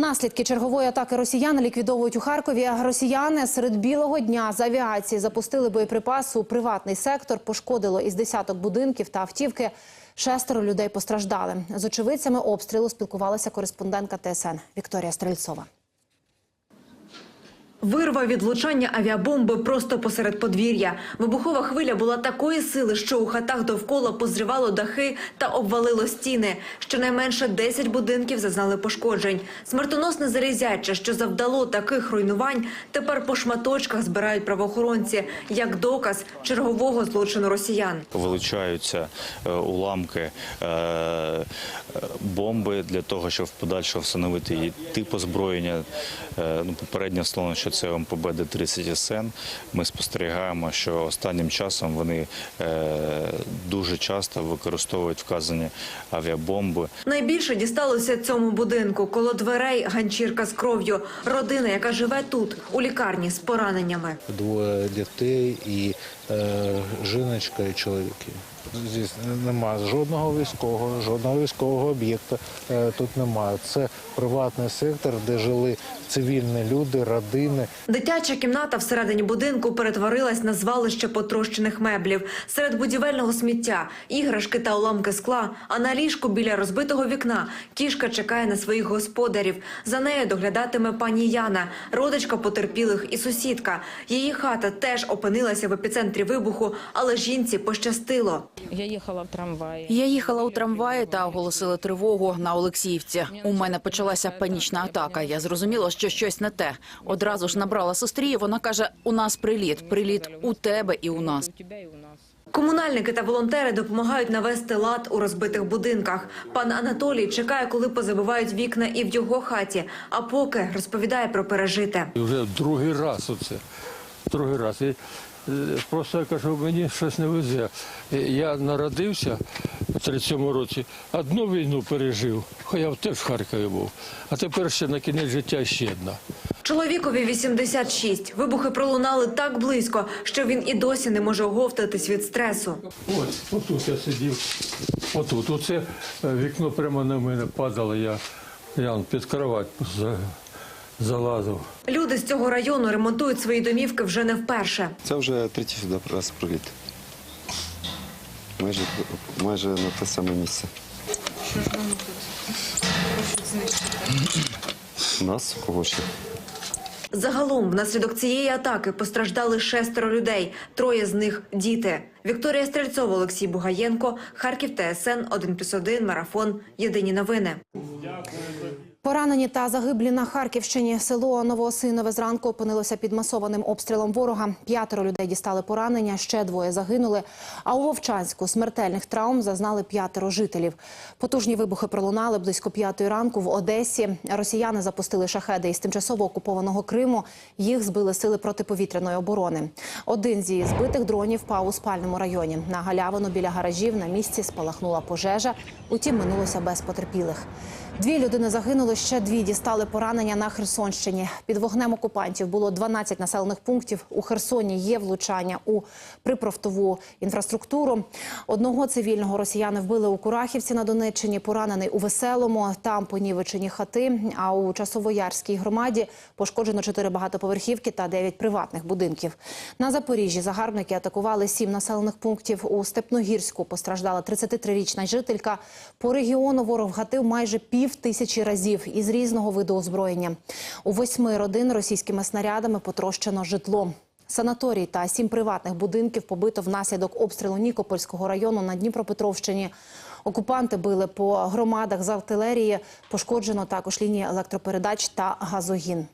Наслідки чергової атаки росіян ліквідовують у Харкові. Росіяни серед білого дня з авіації запустили боєприпаси у приватний сектор. Пошкодило із десяток будинків та автівки. Шестеро людей постраждали. З очевидцями обстрілу спілкувалася кореспондентка ТСН Вікторія Стрельцова. Вирва від влучання авіабомби просто посеред подвір'я. Вибухова хвиля була такої сили, що у хатах довкола позривало дахи та обвалило стіни. Щонайменше 10 будинків зазнали пошкоджень. Смертоносне залізяче, що завдало таких руйнувань, тепер по шматочках збирають правоохоронці як доказ чергового злочину росіян. вилучаються е, уламки е, е, бомби для того, щоб в подальшому встановити її тип озброєння. Ну, попередньо встановлено, що це МПБ Д-30 СН. Ми спостерігаємо, що останнім часом вони е, дуже часто використовують вказані авіабомби. Найбільше дісталося цьому будинку. Коло дверей ганчірка з кров'ю. Родина, яка живе тут, у лікарні з пораненнями. двоє дітей і е, жіночка і чоловіки. Здесь немає жодного військового, жодного військового об'єкта е, тут немає. Це приватний сектор, де жили цивільні люди, родини. Дитяча кімната всередині будинку перетворилась на звалище потрощених меблів. Серед будівельного сміття, іграшки та уламки скла. А на ліжку біля розбитого вікна кішка чекає на своїх господарів. За нею доглядатиме пані Яна, родичка потерпілих і сусідка. Її хата теж опинилася в епіцентрі вибуху, але жінці пощастило. Я їхала в трамваї. Я їхала у трамваї та оголосили тривогу на Олексіївці. У мене почалася панічна атака. Я зрозуміла, що щось не те. Одразу ж набрала сестрі. Вона каже: у нас приліт, приліт у тебе і у нас. Комунальники та волонтери допомагають навести лад у розбитих будинках. Пан Анатолій чекає, коли позабивають вікна і в його хаті. А поки розповідає про пережите. Вже другий раз оце. Другий раз. І просто я кажу, мені щось не везе. Я народився в 37-му році, одну війну пережив, я теж в Харкові був. А тепер ще на кінець життя ще одна. Чоловікові 86. Вибухи пролунали так близько, що він і досі не може оговтатись від стресу. Ось, отут я сидів. Отут. Оце е, вікно прямо на мене падало, я, я під кровать залазив. Люди з цього району ремонтують свої домівки вже не вперше. Це вже третій сюди раз проліт. Майже, майже на те саме місце. Нас кого ще? Загалом, внаслідок цієї атаки постраждали шестеро людей. Троє з них діти. Вікторія Стрельцова, Олексій Бугаєнко, Харків ТСН 1+,1, Марафон. Єдині новини. Поранені та загиблі на Харківщині. Село Новоосинове зранку опинилося під масованим обстрілом ворога. П'ятеро людей дістали поранення, ще двоє загинули. А у Вовчанську смертельних травм зазнали п'ятеро жителів. Потужні вибухи пролунали близько п'ятої ранку в Одесі. Росіяни запустили шахеди із тимчасово окупованого Криму. Їх збили сили протиповітряної оборони. Один зі збитих дронів впав у спальному районі. На галявину біля гаражів на місці спалахнула пожежа. Утім, минулося без потерпілих. Дві людини загинули, ще дві дістали поранення на Херсонщині. Під вогнем окупантів було 12 населених пунктів. У Херсоні є влучання у припровтову інфраструктуру. Одного цивільного росіяни вбили у Курахівці на Донеччині, поранений у Веселому. Там понівечені хати. А у Часовоярській громаді пошкоджено чотири багатоповерхівки та дев'ять приватних будинків. На Запоріжжі загарбники атакували сім населених пунктів. У Степногірську постраждала 33-річна жителька. По регіону ворог гатив майже пів тисячі разів із різного виду озброєння. У восьми родин російськими снарядами потрощено житло. Санаторій та сім приватних будинків побито внаслідок обстрілу Нікопольського району на Дніпропетровщині. Окупанти били по громадах з артилерії. Пошкоджено також лінії електропередач та газогін.